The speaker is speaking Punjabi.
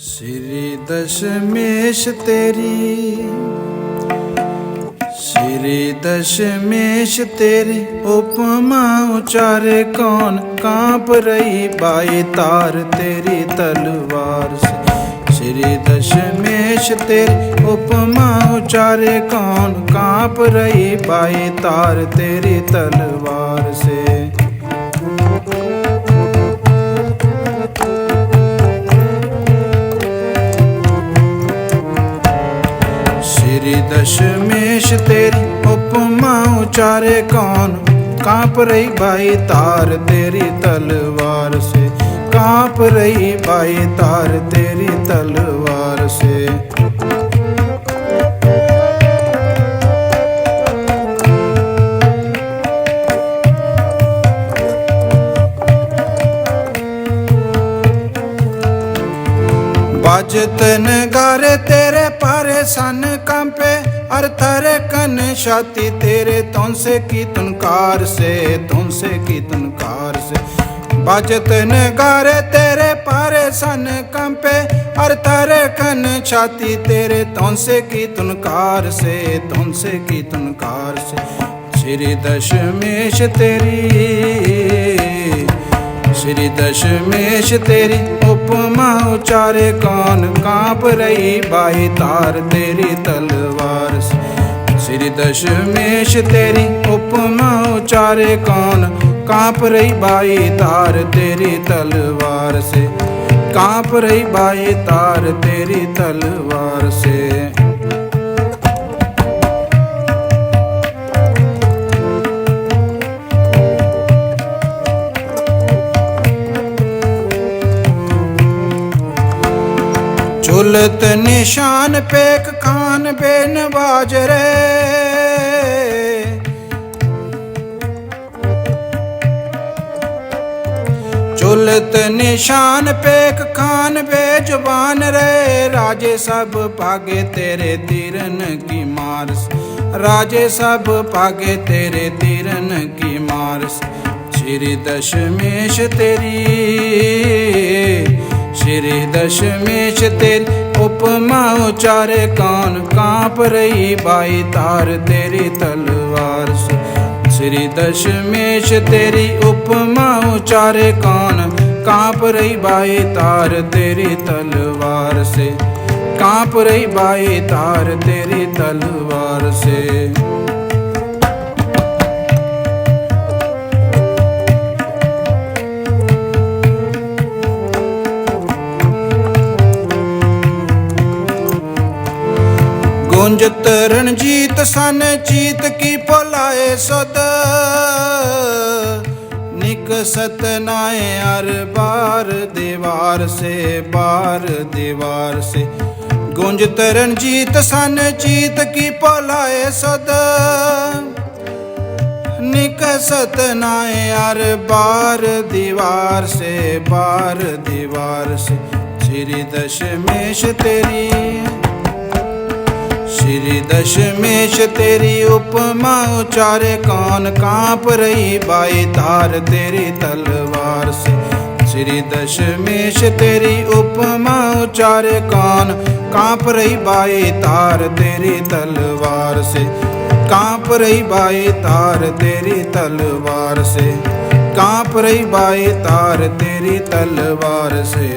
ਸ੍ਰੀ ਦਸ਼ਮੇਸ਼ ਤੇਰੀ, ਸ੍ਰੀ ਦਸ਼ਮੇਸ਼ ਤੇਰੀ ਉਪਮਾ ਉਚਾਰੇ ਕੌਣ ਕਾਂਪ ਰਹੀ ਬਾਈ ਤਾਰ ਤੇਰੀ ਤਲਵਾਰ ਸੇ, ਸ੍ਰੀ ਦਸ਼ਮੇਸ਼ ਤੇਰੀ ਉਪਮਾ ਉਚਾਰੇ ਕੌਣ ਕਾਂਪ ਰਹੀ ਬਾਈ ਤਾਰ ਤੇਰੀ ਤਲਵਾਰ ਸੇ। ਸ੍ਰੀ ਦਸ਼ਮੇਸ਼, ਤੇਰੀ ਉਪਮਾ ਉਚਾਰੇ ਕੌਣ? ਕਾਂਪ ਰਹੀ ਬਾਈ ਤਾਰ ਤੇਰੀ ਤਲਵਾਰ ਸੇ। ਕਾਂਪ ਰਹੀ ਬਾਈ ਤਾਰ ਤੇਰੀ ਤਲਵਾਰ ਸੇ। ਬਾਜਤ ਨਗਾਰੇ ਤੇਰੇ ਪਾਰੇ ਸਨ ਕੰਪੇ ਅਰ ਥਰੇ ਕਨ ਛਾਤੀ ਤੇਰੇ ਤੁਨਸੇ ਕੀ ਤੁਨਕਾਰ ਸੇ ਤੁਨਸੇ ਕੀ ਤੁਨਕਾਰ ਸੇ। ਬਾਜਤ ਨਗਾਰੇ ਤੇਰੇ ਪਾਰੇ ਸਨ ਕੰਪੇ ਅਰ ਥਰੇ ਕਨ ਛਾਤੀ ਤੇਰੇ ਤੁਨਸੇ ਕੀ ਤੁਨਕਾਰ ਸੇ ਤੁਨਸੇ ਕੀ ਤੁਨਕਾਰ ਸੇ। ਸ੍ਰੀ ਦਸ਼ਮੇਸ਼ ਤੇਰੀ ਸ੍ਰੀ ਦਸ਼ਮੇਸ਼ ਤੇਰੀ ਉਪਮਾ ਉਚਾਰੇ ਕੌਣ ਕਾਂਪ ਰਹੀ ਬਾਈ ਤਾਰ ਤੇਰੀ ਤਲਵਾਰ ਸੇ। ਸ੍ਰੀ ਦਸ਼ਮੇਸ਼ ਤੇਰੀ ਉਪਮਾ ਉਚਾਰੇ ਕੌਣ ਕਾਂਪ ਰਹੀ ਬਾਈ ਤਾਰ ਤੇਰੀ ਤਲਵਾਰ ਸੇ ਕਾਂਪ ਰਹੀ ਬਾਈ ਤਾਰ ਤੇਰੀ ਤਲਵਾਰ ਸੇ ਚੁਲਤ ਨਿਸ਼ਾਨ ਪੇਕ ਖਾਨ ਬੇਨ ਬਾਜਰੇ ਚੁਲਤ ਨਿਸ਼ਾਨ ਪੇਕ ਖਾਨ ਬੇ ਜ਼ੁਬਾਨ ਰੇ। ਰਾਜੇ ਸਭ ਭਾਗੇ ਤੇਰੇ ਤੀਰਨ ਕੀ ਮਾਰਸ। ਰਾਜੇ ਸਭ ਭਾਗੇ ਤੇਰੇ ਤੀਰਨ ਕੀ ਮਾਰਸ। ਸ੍ਰੀ ਦਸ਼ਮੇਸ਼ ਤੇਰੀ ਸ੍ਰੀ ਦਸ਼ਮੇਸ਼ ਤੇਰੀ ਉਪਮਾ ਉਚਾਰੇ ਕਾਨ ਕਾਂਪ ਰਹੀ ਬਾਈ ਤਾਰ ਤੇਰੀ ਤਲਵਾਰ ਸੇ। ਸ੍ਰੀ ਦਸ਼ਮੇਸ਼ ਤੇਰੀ ਉਪਮਾ ਉਚਾਰੇ ਕਾਨ ਕਾਂਪ ਰਹੀ ਬਾਈ ਤਾਰ ਤੇਰੀ ਤਲਵਾਰ ਸੇ। ਕਾਂਪ ਰਹੀ ਬਾਈ ਤਾਰ ਤੇਰੀ ਤਲਵਾਰ ਸੇ। ਗੁੰਜਤ ਰਣਜੀਤ ਸਨ ਚੀਤ ਕੀ ਭੁਲਾਏ ਸਦ? ਨਿਕਸਤ ਨਾਏ ਅਰ ਬਾਰ, ਦੀਵਾਰ ਸੇ ਬਾਰ, ਦੀਵਾਰ ਸੇ। ਗੁੰਜਤ ਰਣਜੀਤ ਸਨ ਚੀਤ ਕੀ ਭੁਲਾਏ ਸਦ? ਨਿਕਸਤ ਨਾਏ ਅਰ ਬਾਰ, ਦੀਵਾਰ ਸੇ ਬਾਰ, ਦੀਵਾਰ ਸੇ। ਸ੍ਰੀ ਦਸ਼ਮੇਸ਼ ਤੇਰੀ ਸ੍ਰੀ ਦਸ਼ਮੇਸ਼, ਤੇਰੀ ਉਪਮਾ, ਉਚਾਰੇ ਕੌਣ ਕਾਂਪ ਰਹੀ ਬਾਈ ਤਾਰ ਤੇਰੀ ਤਲਵਾਰ ਸੇ। ਸ੍ਰੀ ਦਸ਼ਮੇਸ਼, ਤੇਰੀ ਉਪਮਾ, ਉਚਾਰੇ ਕੌਣ ਕਾਂਪ ਰਹੀ ਬਾਈ ਤਾਰ ਤੇਰੀ ਤਲਵਾਰ ਸੇ। ਕਾਂਪ ਰਹੀ ਬਾਈ ਤਾਰ ਤੇਰੀ ਤਲਵਾਰ ਸੇ। ਕਾਂਪ ਰਹੀ ਬਾਈ ਤਾਰ ਤੇਰੀ ਤਲਵਾਰ ਸੇ।